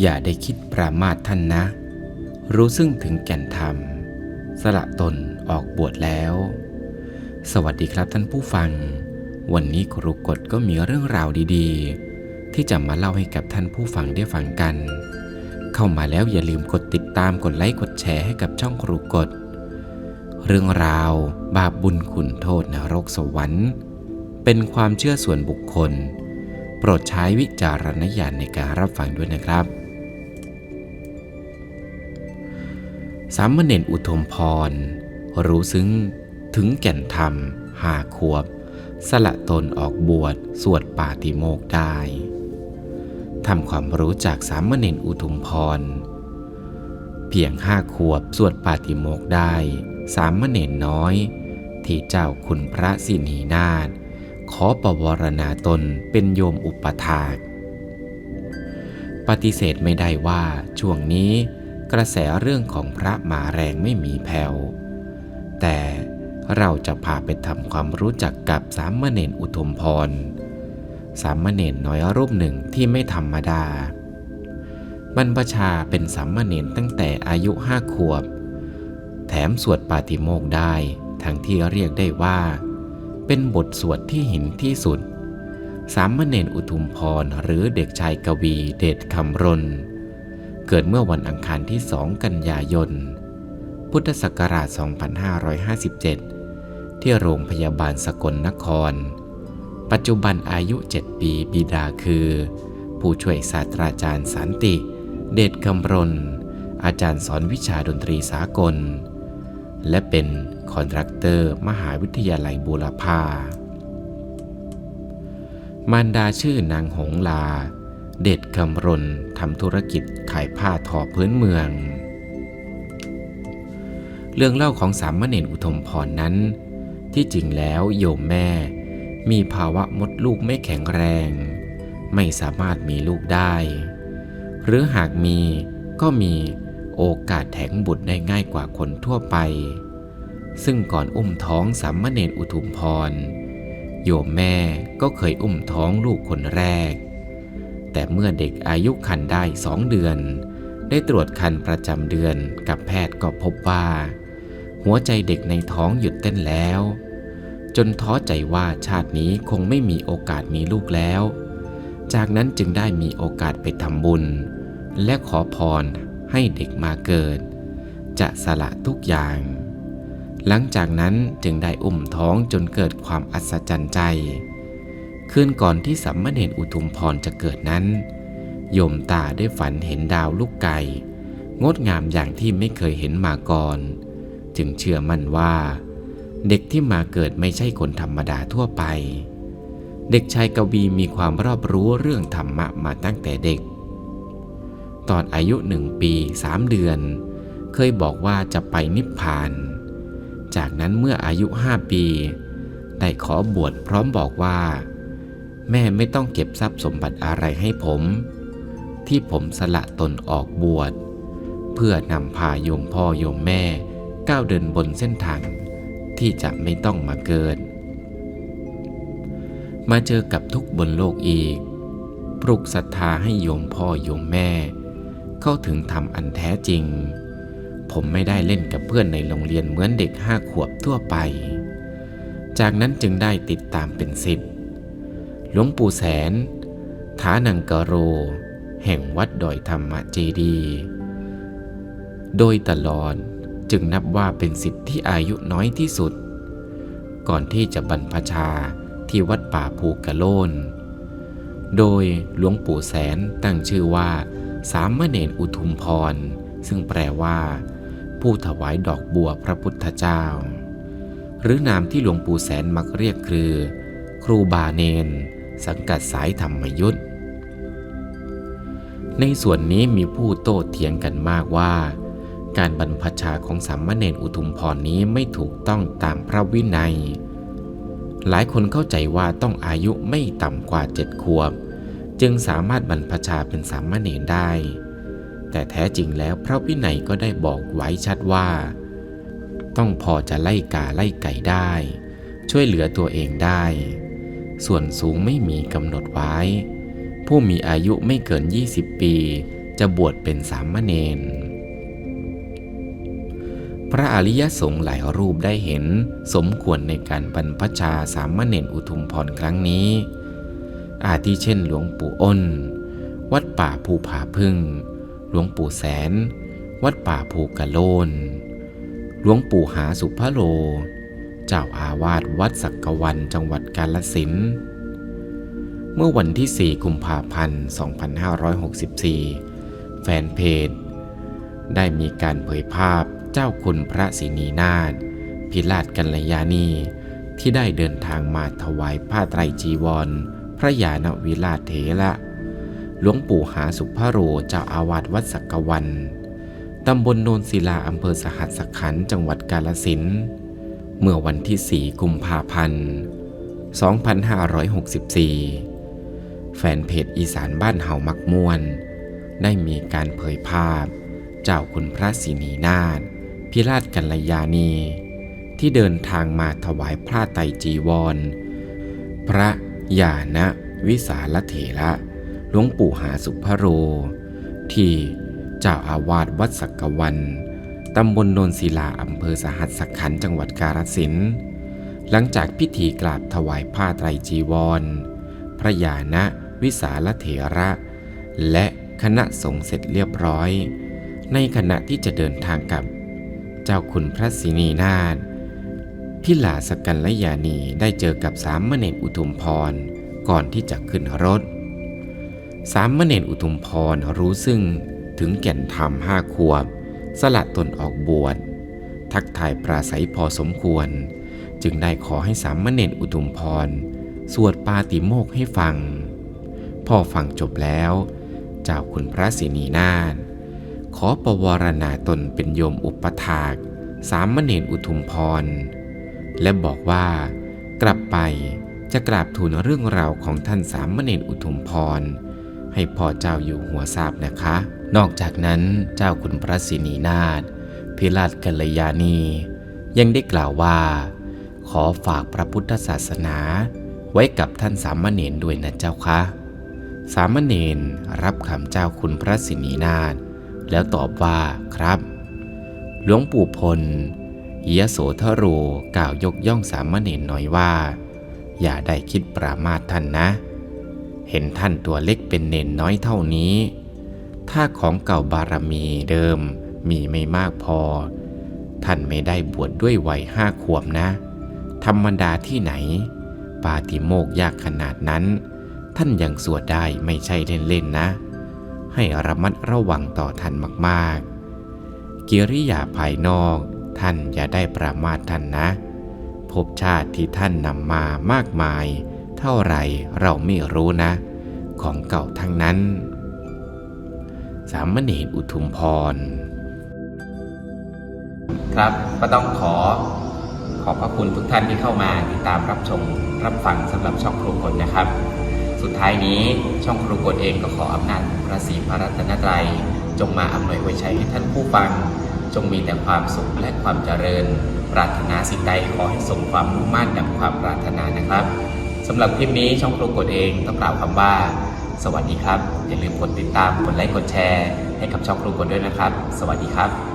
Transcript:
อย่าได้คิดปรามาทท่านนะ รู้ซึ่งถึงแก่นธรรม สละตนออกบวชแล้ว สวัสดีครับท่านผู้ฟัง วันนี้ครูกฎก็มีเรื่องราวดีๆ ที่จะมาเล่าให้กับท่านผู้ฟังได้ฟังกัน เข้ามาแล้วอย่าลืมกดติดตามกดไลค์กดแชร์ให้กับช่องครูกฎเรื่องราว บาปบุญขุนโทษนรกสวรรค์ เป็นความเชื่อส่วนบุคคล โปรดใช้วิจารณญาณในการรับฟังด้วยนะครับ สามเณรอุทมพร รู้ซึ้งถึงแก่นธรรมหาขวบ สละตนออกบวชสวดปาติโมกได้ทำความรู้จากสามเณรอุทุมพร เพียงห้าขวบสวดปาติโมกได้ สามเณรน้อย ที่เจ้าคุณพระสินีนาถขอประวรณาตนเป็นโยมอุปถาก ปฏิเสธไม่ได้ว่าช่วงนี้ กระแสเรื่องของพระมาแรงไม่มีแผ่วแต่เราจะพาไปทำความรู้จักกับสามเณรอุทมพร สามเณรน้อยรูปหนึ่งที่ไม่ธรรมดา บรรพชาเป็นสามเณรตั้งแต่อายุห้าขวบ แถมสวดปาติโมกได้ ทั้งที่เรียกได้ว่า เป็นบทสวดที่หินที่สุด สามเณรอุทุมพรหรือเด็กชายกวีเดชคำรณ เกิดเมื่อวันอังคารที่ 2 กันยายน พุทธศักราช 2557 ที่โรงพยาบาลสกลนคร ปัจจุบันอายุ 7 ปีบิดาคือ ผู้ช่วยศาสตราจารย์สันติ เดชคำรณ อาจารย์สอนวิชาดนตรีสากล และเป็นคอนทรัคเตอร์มหาวิทยาลัยบูรพามารดาชื่อนางหงลา เด็ดคำรณทำธุรกิจขายผ้าทอพื้นเมือง เรื่องเล่าของสามเณรอุทมพรนั้น ที่จริงแล้วโยมแม่ มีภาวะมดลูกไม่แข็งแรง ไม่สามารถมีลูกได้ หรือหากมีก็มีโอกาสแท้งบุตรได้ง่ายกว่าคนทั่วไป ซึ่งก่อนอุ้มท้องสามเณรอุทุมพร โยมแม่ก็เคยอุ้มท้องลูกคนแรก แต่เมื่อเด็กอายุคันได้สองเดือน ได้ตรวจคันประจำเดือนกับแพทย์ก็พบว่า หัวใจเด็กในท้องหยุดเต้นแล้ว จนท้อใจว่าชาตินี้คงไม่มีโอกาสมีลูกแล้ว จากนั้นจึงได้มีโอกาสไปทำบุญ และขอพรให้เด็กมาเกิด จะสละทุกอย่าง หลังจากนั้นจึงได้อุ้มท้องจนเกิดความอัศจรรย์ใจ คืนก่อนที่สัมมเนรอุทุมพรจะเกิดนั้น โยมตาได้ฝันเห็นดาวลูกไก่ งดงามอย่างที่ไม่เคยเห็นมาก่อน จึงเชื่อมั่นว่า เด็กที่มาเกิดไม่ใช่คนธรรมดาทั่วไป เด็กชายกวีมีความรอบรู้เรื่องธรรมะมาตั้งแต่เด็ก ตอนอายุหนึ่งปีสามเดือน เคยบอกว่าจะไปนิพพาน จากนั้นเมื่ออายุห้าปี ได้ขอบวชพร้อมบอกว่า แม่ไม่ต้องเก็บทรัพย์สมบัติอะไรให้ผม ที่ผมสละตนออกบวช เพื่อนำพาโยมพ่อโยมแม่ก้าวเดินบนเส้นทางที่จะไม่ต้องมาเกิด มาเจอกับทุกบนโลกอีก ปลุกศรัทธาให้โยมพ่อโยมแม่ เข้าถึงธรรมอันแท้จริง ผมไม่ได้เล่นกับเพื่อนในโรงเรียนเหมือนเด็กห้าขวบทั่วไป จากนั้นจึงได้ติดตามเป็นสิบ หลวงปู่แสน ฐานังกโร แห่งวัดดอยธรรมเจดี โดยตลอดจึงนับว่าเป็นสิทธิ์ที่อายุน้อยที่สุด ก่อนที่จะบรรพชาที่วัดป่าภูกระโลน โดยหลวงปู่แสนตั้งชื่อว่า สามเณรอุทุมพร ซึ่งแปลว่า ผู้ถวายดอกบัวพระพุทธเจ้า หรือนามที่หลวงปู่แสนมักเรียกคือ ครูบาเนน สังกัดสายธรรมยุทธในส่วนนี้มีผู้โต้เถียงกันมากว่า การบรรพชาของสามเณรอุทุมพรนี้ไม่ถูกต้องตามพระวินัย หลายคนเข้าใจว่าต้องอายุไม่ต่ำกว่าเจ็ดขวบ จึงสามารถบรรพชาเป็นสามเณรได้ แต่แท้จริงแล้วพระวินัยก็ได้บอกไว้ชัดว่า ต้องพอจะไล่กาไล่ไก่ได้ ช่วยเหลือตัวเองได้ ส่วนสูงไม่มีกำหนดไว้ ผู้มีอายุไม่เกิน 20 ปี จะบวชเป็นสามเณรพระอริยสงฆ์หลายรูปได้เห็น สมควรในการบรรพชาสามเณรอุทุมพรครั้งนี้ อาทิเช่นหลวงปู่อ้น วัดป่าภูผาพึ่ง หลวงปู่แสน วัดป่าภูกะโลน หลวงปู่หาสุภโล เจ้าอาวาสวัดสักกวันจังหวัดกาลสินเมื่อวันที่ 4 กุมภาพันธ์ 2564 แฟนเพจ ได้มีการเผยภาพเจ้าคุณพระศรีนีนาถพิราชกัลยาณีที่ได้เดินทางมาถวายผ้าไตรจีวร พระยานวิราชเถระหลวงปู่หาสุภโรเจ้าอาวาสวัดสักกวัน ตำบลโนนศิลาอำเภอสหัสสขันจังหวัดกาลสินธุ์ เมื่อวันที่ 4 กุมภาพันธ์ 2564 แฟนเพจอีสานบ้านเฮามักม่วน ได้มีการเผยภาพ เจ้าคุณพระศรีนีนาถพิราชกัลยาณี ที่เดินทางมาถวายพระไตรจีวร พระยาณวิสาลเถระหลวงปู่หาสุภโร ที่เจ้าอาวาสวัดสักกวัน ตำบลโนนศิลาอำเภอสหัสขันธ์จังหวัดกาฬสินธุ์หลังจากพิธีกราบถวายผ้าไตรจีวร พระยาณวิสาลเถระ และคณะสงฆ์เสร็จเรียบร้อย ในขณะที่จะเดินทางกับ เจ้าคุณพระศรีนีนาถพิลาสกัลลยานีได้เจอกับสามเณรอุทุมพรก่อนที่จะขึ้นรถ สามเณรอุทุมพรรู้ซึ่งถึงแก่นธรรมห้าขวบ สละตนออกบวช ทักทายปราศัยพอสมควร จึงได้ขอให้สามเณรอุทุมพร สวดปาติโมกให้ฟังพอฟังจบแล้ว เจ้าคุณพระศรีนีนาถขอประวรณาตนเป็นโยมอุปถาก สามเณรอุทุมพร และบอกว่ากลับไปจะกราบทูลเรื่องราวของท่านสามเณรอุทุมพร ให้พ่อเจ้าอยู่หัวทราบนะคะ นอกจากนั้นเจ้าคุณพระศรีนีนาถพิราชกัลยาณี ยังได้กล่าวว่า ขอฝากพระพุทธศาสนาไว้กับท่านสามเณรด้วยนะเจ้าคะ สามเณรรับคำเจ้าคุณพระศรีนีนาถแล้วตอบว่าครับ หลวงปู่พลยโสธโรกล่าวยกย่องสามเณรน้อยว่า อย่าได้คิดปรามาทท่านนะ เห็นท่านตัวเล็กเป็นเนนน้อยเท่านี้ ถ้าของเก่าบารมีเดิมมีไม่มากพอ ท่านไม่ได้บวชดด้วยวัยห้าขวบนะ ธรรมดาที่ไหน ปาติโมกยากขนาดนั้น ท่านยังสวดได้ไม่ใช่เล่นๆนะ ให้ระมัดระวังต่อท่านมากๆ กิริยาภายนอกท่านอย่าได้ประมาทท่านนะภพชาติที่ท่านนำมามากมาย เท่าไหร่เราไม่รู้นะ ของเก่าทั้งนั้น สามเณรอุทุมพร ครับก็ต้องขอขอบพระคุณทุกท่านที่เข้ามาติดตามรับชมรับฟังสำหรับช่องครูกฎนะครับ สุดท้ายนี้ช่องครูกฎเองก็ขออำนาจพระศรีพระรัตนตรัย จงมาอำนวยไว้ใช้ให้ท่านผู้ฟัง จงมีแต่ความสุขและความเจริญ ปรารถนาสิ่งใดขอให้สมความมุ่งมั่นดังความปรารถนานะครับ สำหรับคลิปนี้ช่องครูกดเองต้องกล่าวคำว่า สวัสดีครับ อย่าลืมกดติดตามกดไลค์กดแชร์ ให้กับช่องครูกดด้วยนะครับ สวัสดีครับ